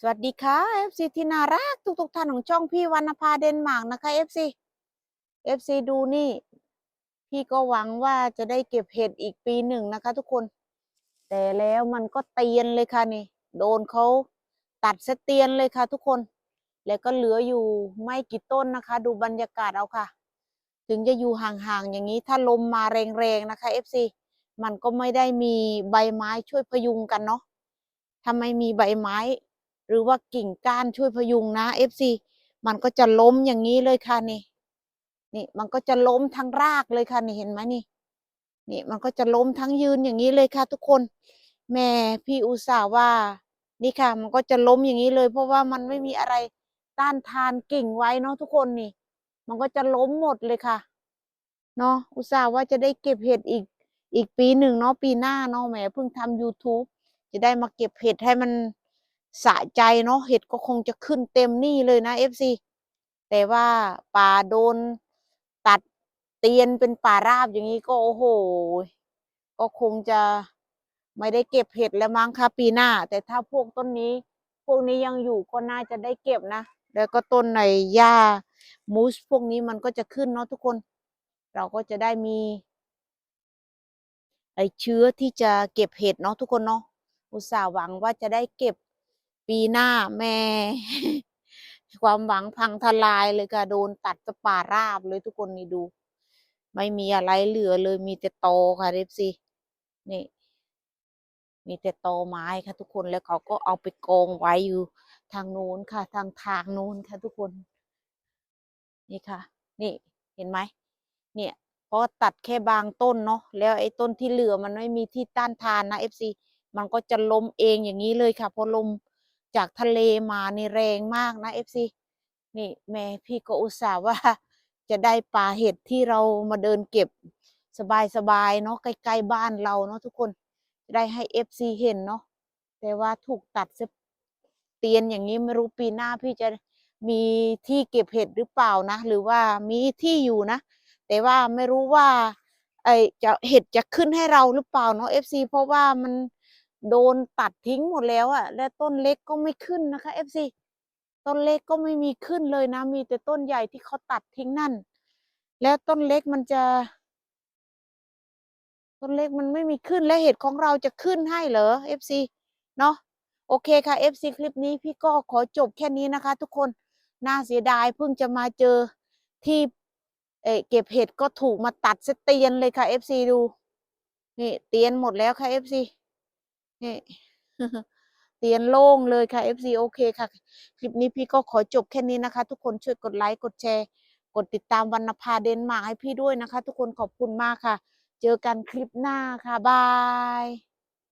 สวัสดีค่ะ FC ที่น่ารักทุกๆท่านของช่องพี่วรรณภาเดนมาร์กนะคะ FC FC ดูนี่ พี่ก็หวังว่าจะได้เก็บเห็ดอีกปีหนึ่งนะคะ ทุกคน แต่แล้วมันก็เตียนเลยค่ะนี่ โดนเขาตัดเสเตียนเลยค่ะ ทุกคน แล้วก็เหลืออยู่ไม่กี่ต้นนะคะ ดูบรรยากาศเอาค่ะ ถึงจะอยู่ห่างๆอย่างนี้ถ้าลมมาแรงๆนะคะ FC มันก็ไม่ได้มีใบไม้ช่วยพยุงกันเนาะถ้าไมมีใบไม้ หรือว่ากิ่งก้านช่วยพยุงนะ FC มันก็จะล้มอย่างนี้เลยค่ะนี่ นี่มันก็จะล้มทั้งรากเลยค่ะนี่เห็นไหมนี่ นี่มันก็จะล้มทั้งยืนอย่างนี้เลยค่ะ ทุกคน แม่พี่อุตส่าห์ว่า นี่ค่ะ มันก็จะล้มอย่างนี้เลย เพราะว่ามันไม่มีอะไรต้านทานกิ่งไว้เนาะทุกคนนี่ มันก็จะล้มหมดเลยค่ะเนาะอุตส่าห์ว่าจะได้เก็บเห็ดอีกอีกปีหนึ่งเนาะปีหน้าเนาะแหมเพิ่งทำ YouTube จะได้มาเก็บเห็ดให้มัน สะใจเนาะเห็ดก็คงจะขึ้นเต็มนี่เลยนะ FC แต่ว่าป่าโดนตัดเตียนเป็นป่าราบอย่างนี้ก็โอ้โห ก็คงจะไม่ได้เก็บเห็ดแล้วมั้งค่ะปีหน้า แต่ถ้าพวกต้นนี้ พวกนี้ยังอยู่ก็น่าจะได้เก็บนะ แล้วก็ต้นในหญ้ามูสพวกนี้มันก็จะขึ้นเนาะทุกคน เราก็จะได้มี ไอเชื้อที่จะเก็บเห็ดเนาะทุกคนเนาะอุตส่าห์หวังว่าจะได้เก็บ ปีหน้าแม่ ความหวังพังทลายเลยค่ะ โดนตัดสป่าราบเลยทุกคนนี่ดู ไม่มีอะไรเหลือเลยมีแต่ตอค่ะเรฟซีนี่ มีแต่ตอไม้ค่ะทุกคนแล้วเขาก็เอาไปกองไว้อยู่ทางโน้นค่ะ ทางทางโน้นค่ะทุกคน นี่ค่ะ นี่เห็นไหมเนี่ยเพราะตัดแค่บางต้นเนาะแล้วไอ้ต้นที่เหลือมันไม่มีที่ต้านทานนะเอฟซีมันก็จะล้มเองอย่างนี้เลยค่ะเพราะลม จากทะเลมานี่แรงมากนะเอฟซีนี่แม่พี่ก็อุตส่าห์ว่า จะได้ปลาเห็ดที่เรามาเดินเก็บสบายๆเนาะใกล้ๆบ้านเราเนาะทุกคนได้ให้เอฟซีเห็นเนาะแต่ว่าถูกตัดเสียเตียนอย่างนี้ไม่รู้ปีหน้าพี่จะมีที่เก็บเห็ดหรือเปล่านะ หรือว่ามีที่อยู่นะ แต่ว่าไม่รู้ว่าไอจะเห็ดจะขึ้นให้เราหรือเปล่าเนาะ FC เพราะว่ามัน โดนตัดทิ้งหมดแล้วอะและต้นเล็กก็ไม่ขึ้นนะคะ FC ต้นเล็กก็ไม่มีขึ้นเลยนะ มีแต่ต้นใหญ่ที่เขาตัดทิ้งนั่น แล้วต้นเล็กมันจะ ต้นเล็กมันไม่มีขึ้นและเห็ดของเราจะขึ้นให้เหรอ FC เนาะโอเคค่ะ FC คลิปนี้พี่ก็ขอจบแค่นี้นะคะ ทุกคนน่าเสียดายเพิ่งจะมาเจอที่เออเก็บเห็ดก็ถูกมาตัดเสเตียนเลยค่ะ FC ดู นี่เตียนหมดแล้วค่ะ FC นี่เตียนโล่งเลยค่ะ FC โอเคค่ะ คลิปนี้พี่ก็ขอจบแค่นี้นะคะ ทุกคนช่วยกดไลค์กดแชร์ กดติดตามวรรณภาเดนมาร์กให้พี่ด้วยนะคะ ทุกคนขอบคุณมากค่ะ เจอกันคลิปหน้าค่ะบาย